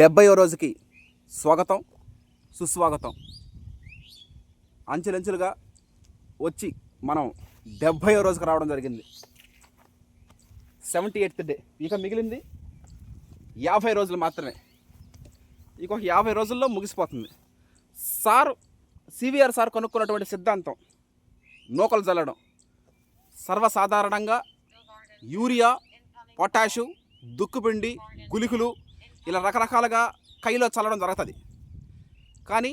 డెబ్బయో రోజుకి స్వాగతం సుస్వాగతం. అంచెలంచెలుగా వచ్చి మనం డెబ్భైవ రోజుకి రావడం జరిగింది. Seventy eighth day. ఇక మిగిలింది యాభై రోజులు మాత్రమే. ఇక యాభై రోజుల్లో ముగిసిపోతుంది. సార్ సివిఆర్ సార్ కనుక్కున్నటువంటి సిద్ధాంతం నూకలు చల్లడం సర్వసాధారణంగా యూరియా పొటాషు దుక్కుపిండి గులికలు ఇలా రకరకాలుగా కైలో చల్లడం జరుగుతుంది. కానీ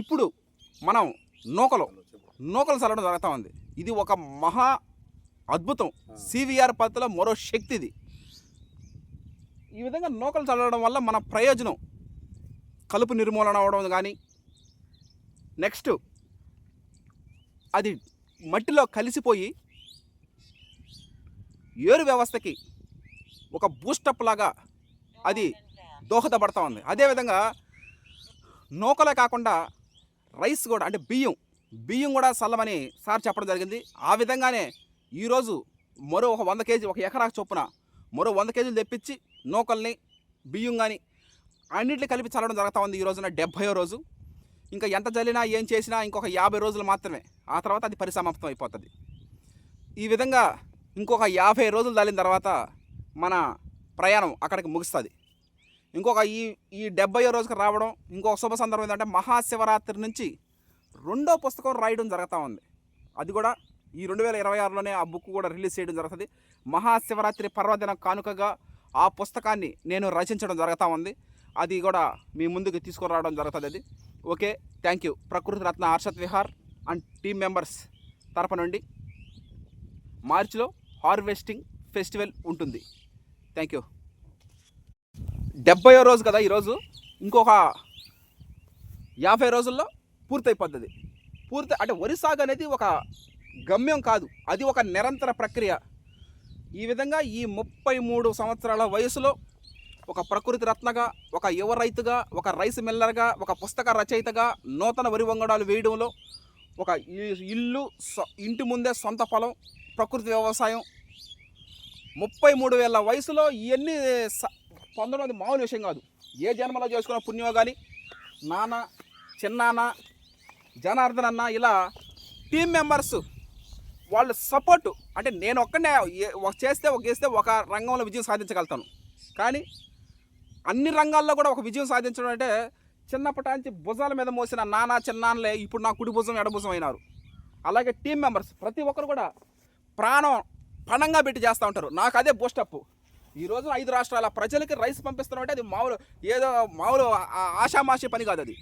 ఇప్పుడు మనం నూకలు నూకలు చల్లడం జరుగుతూ ఉంది. ఇది ఒక మహా అద్భుతం. సివిఆర్ పద్ధతిలో మరో శక్తి ఇది. ఈ విధంగా నూకలు చల్లడం వల్ల మన ప్రయోజనం కలుపు నిర్మూలన అవడం కానీ నెక్స్ట్ అది మట్టిలో కలిసిపోయి ఏరు వ్యవస్థకి ఒక బూస్టప్ లాగా అది దోహదపడతా ఉంది. అదేవిధంగా నూకలే కాకుండా రైస్ కూడా అంటే బియ్యం బియ్యం కూడా చల్లమని సార్ చెప్పడం జరిగింది. ఆ విధంగానే ఈరోజు మరో ఒక వంద కేజీ ఒక ఎకరా చొప్పున మరో వంద కేజీలు తెప్పించి నూకల్ని బియ్యం కానీ అన్నింటిని కలిపి చల్లడం జరుగుతూ ఉంది ఈ రోజున డెబ్భయో రోజు. ఇంకా ఎంత చల్లినా ఏం చేసినా ఇంకొక యాభై రోజులు మాత్రమే. ఆ తర్వాత అది పరిసమాప్తం అయిపోతుంది. ఈ విధంగా ఇంకొక యాభై రోజులు దాలిన తర్వాత మన ప్రయాణం అక్కడికి ముగుస్తుంది. ఇంకొక ఈ ఈ డెబ్బయో రోజుకి రావడం ఇంకొక శుభ సందర్భం ఏంటంటే మహాశివరాత్రి నుంచి రెండో పుస్తకం రాయడం జరుగుతూ ఉంది. అది కూడా ఈ రెండు వేల ఇరవై ఆరులోనే ఆ బుక్ కూడా రిలీజ్ చేయడం జరుగుతుంది. మహాశివరాత్రి పర్వదిన కానుకగా ఆ పుస్తకాన్ని నేను రచించడం జరుగుతూ ఉంది. అది కూడా మీ ముందుకు తీసుకురావడం జరుగుతుంది అది. Okay thank you. Prakruti Ratna Harshat Vihar and team members తరపు నుండి మార్చిలో హార్వెస్టింగ్ ఫెస్టివల్ ఉంటుంది. థ్యాంక్ యూ డెబ్బయో రోజు కదా ఈరోజు? ఇంకొక యాభై రోజుల్లో పూర్తయిపోతుంది పూర్తి అంటే వరి సాగు అనేది ఒక గమ్యం కాదు. అది ఒక నిరంతర ప్రక్రియ. ఈ విధంగా ఈ ముప్పై మూడు సంవత్సరాల వయసులో ఒక ప్రకృతి రత్నగా ఒక యువ రైతుగా ఒక రైస్ మిల్లర్గా ఒక పుస్తక రచయితగా నూతన వరి వంగడాలు వేయడంలో ఒక ఇల్లు ఇంటి ముందే సొంత పొలం ప్రకృతి వ్యవసాయం ముప్పై మూడు వేల వయసులో ఇవన్నీ స- పొందడం అది మామూలు విషయం కాదు. ఏ జన్మలో చేసుకున్న పుణ్యమో కానీ నాన్న చిన్నాన్న జనార్దన్ అన్న ఇలా టీం మెంబర్స్ వాళ్ళ సపోర్టు అంటే నేను ఒక్కనే చేస్తే ఒక చేస్తే ఒక రంగంలో విజయం సాధించగలుగుతాను. కానీ అన్ని రంగాల్లో కూడా ఒక విజయం సాధించడం అంటే చిన్నప్పటి నుంచి భుజాల మీద మోసిన నాన్న చిన్నాన్నలే ఇప్పుడు నా కుడి భుజం ఎడభుజం అయినారు. అలాగే టీం మెంబర్స్ ప్రతి ఒక్కరు కూడా ప్రాణం పణంగా పెట్టి చేస్తూ ఉంటారు. నాకు అదే బూస్టప్ ఈ రోజు ఐదు రాష్ట్రాల ప్రజలకి రైస్ పంపిస్తున్నాం అంటే అది మామూలు ఏదో మామూలు ఆశామాషి ఆషామాషి పని కాదు అది.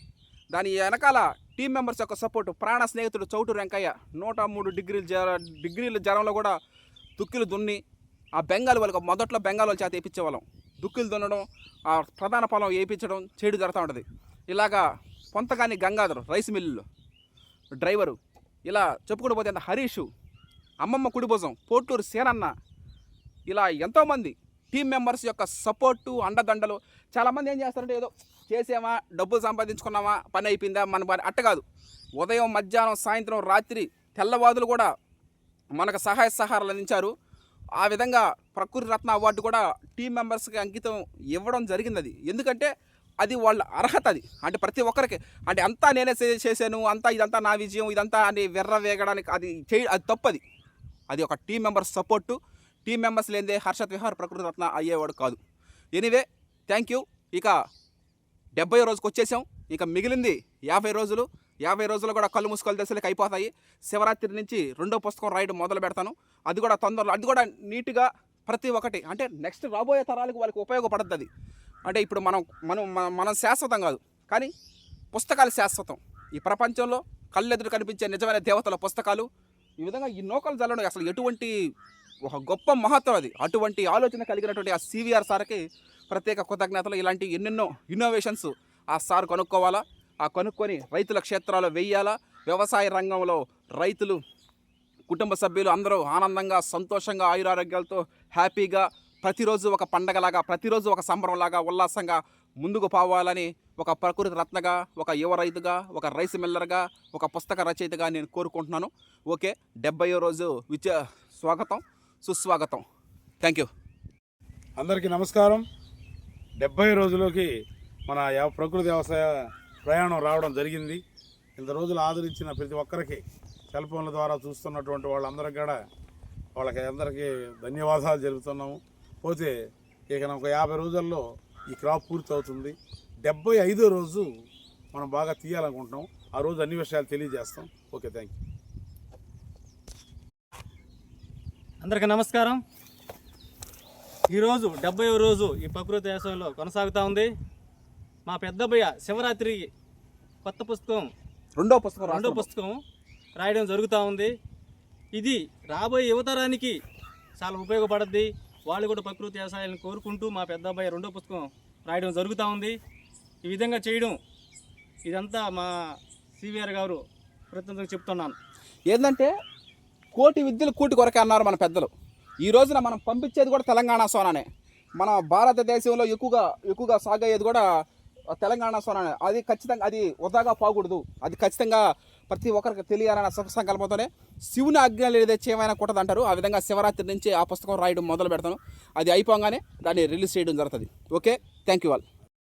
దాని వెనకాల టీం మెంబర్స్ యొక్క సపోర్టు ప్రాణ స్నేహితుడు చౌటు వెంకయ్య నూట మూడు డిగ్రీలు జ్వర డిగ్రీల జ్వరంలో కూడా దుక్కిలు దున్ని ఆ బెంగాల్ వాళ్ళకి మొదట్లో బెంగాల్ వాళ్ళ చేత వేయించేవాళ్ళం దుక్కులు దున్నడం ఆ ప్రధాన పొలం వేయించడం చెడు జరుగుతూ ఉంటుంది. ఇలాగా Pontagani Gangadhar rice mill driver. ఇలా చెప్పుకుంటూ పోతే హరీషు అమ్మమ్మ కుడిభుజం పోటూరు సేనన్న. ఇలా ఎంతోమంది టీం మెంబర్స్ యొక్క సపోర్టు అండదండలు చాలామంది ఏం చేస్తారంటే ఏదో చేసామా డబ్బులు సంపాదించుకున్నామా పని అయిపోయిందా మన పని అట్ట కాదు. ఉదయం మధ్యాహ్నం సాయంత్రం రాత్రి తెల్లవాదులు కూడా మనకు సహాయ సహారాలు అందించారు. ఆ విధంగా ప్రకృతి రత్న అవార్డు కూడా టీం మెంబర్స్కి అంకితం ఇవ్వడం జరిగింది అది ఎందుకంటే అది వాళ్ళ అర్హత అది. అంటే ప్రతి ఒక్కరికి. అంటే అంతా నేనే చేశాను అంతా ఇదంతా నా విజయం ఇదంతా అని వెర్ర వేగడానికి అది చే అది తప్పది. అది ఒక team members support team members లేనిదే హర్షత్ విహార్ ప్రకృతి రత్న అయ్యేవాడు కాదు. ఎనీవే థ్యాంక్ యూ ఇక డెబ్బై రోజుకి వచ్చేసాం. ఇక మిగిలింది యాభై రోజులు. యాభై రోజులు కూడా కళ్ళు మూసుకొని దశలకు అయిపోతాయి. శివరాత్రి నుంచి రెండో పుస్తకం రాయడం మొదలు పెడతాను. అది కూడా తొందరలో అది కూడా నీట్గా ప్రతి ఒక్కటి అంటే నెక్స్ట్ రాబోయే తరాలకు వాళ్ళకి ఉపయోగపడుతుంది అది. అంటే ఇప్పుడు మనం మనం మన- మనం శాశ్వతం కాదు. కానీ పుస్తకాలు శాశ్వతం. ఈ ప్రపంచంలో కళ్ళెదురు కనిపించే నిజమైన దేవతల పుస్తకాలు ఈ విధంగా ఈ నౌకలు జల్లడం అసలు ఎటువంటి ఒక గొప్ప మహత్వం అది. అటువంటి ఆలోచన కలిగినటువంటి ఆ సివిఆర్ సార్కి ప్రత్యేక కృతజ్ఞతలు. ఇలాంటి ఎన్నెన్నో ఇన్నోవేషన్స్ ఆ సార్ కొనుక్కోవాలా? ఆ కొనుక్కొని రైతుల క్షేత్రాలు వెయ్యాలా వ్యవసాయ రంగంలో రైతులు కుటుంబ సభ్యులు అందరూ ఆనందంగా సంతోషంగా ఆయురారోగ్యాలతో హ్యాపీగా ప్రతిరోజు ఒక పండగలాగా ప్రతిరోజు ఒక సంబరంలాగా ఉల్లాసంగా ముందుకు పోవాలని ఒక ప్రకృతి రత్నగా ఒక యువ రైతుగా ఒక రైస్ మిల్లర్గా ఒక పుస్తక రచయితగా నేను కోరుకుంటున్నాను. ఓకే డెబ్బయో రోజు విచ స్వాగతం సుస్వాగతం. Thank you. అందరికీ నమస్కారం. డెబ్బై రోజులకి మన ప్రకృతి వ్యవసాయ ప్రయాణం రావడం జరిగింది. ఇంత రోజులు ఆదరించిన ప్రతి ఒక్కరికి సెల్ ఫోన్ల ద్వారా చూస్తున్నటువంటి వాళ్ళందరికీ కూడా వాళ్ళకి అందరికీ ధన్యవాదాలు జరుపుతున్నాము. పోతే ఇక ఒక యాభై రోజుల్లో ఈ క్రాప్ పూర్తి అవుతుంది డెబ్బై ఐదో రోజు మనం బాగా తీయాలనుకుంటున్నాం. ఆ రోజు అన్ని విషయాలు తెలియజేస్తాం. Okay thank you. అందరికీ నమస్కారం. ఈరోజు డెబ్బై రోజు ఈ ప్రకృతి వ్యవసాయంలో కొనసాగుతూ ఉంది. మా పెద్దబ్బయ్య శివరాత్రి కొత్త పుస్తకం రెండో పుస్తకం రెండో. పుస్తకం రాయడం జరుగుతూ ఉంది. ఇది రాబోయే యువతరానికి చాలా ఉపయోగపడుద్ది. వాళ్ళు కూడా ప్రకృతి వ్యవసాయాన్ని కోరుకుంటూ మా పెద్ద అబ్బాయి రెండో పుస్తకం రాయడం జరుగుతూ ఉంది. ఈ విధంగా చేయడం ఇదంతా మా సివిఆర్ గారు ప్రతినిధులకు చెప్తున్నాను. ఏంటంటే కోటి విద్యలు కూటి కొరకే అన్నారు మన పెద్దలు. ఈ రోజున మనం పంపించేది కూడా తెలంగాణ సోనానే. మన భారతదేశంలో ఎక్కువగా ఎక్కువగా సాగయ్యేది కూడా తెలంగాణ సోనానే. అది ఖచ్చితంగా అది వృధాగా పోకూడదు. అది ఖచ్చితంగా ప్రతి ఒక్కరికి తెలియాలన్న సుఖ సంకల్పంతోనే శివుని ఆజ్ఞ ఏదైతే చేయమైనా కొట్టదు అంటారు ఆ విధంగా శివరాత్రి నుంచి ఆ పుస్తకం రాయడం మొదలు పెడతాను. అది అయిపోగానే దాన్ని రిలీజ్ చేయడం జరుగుతుంది. Okay thank you all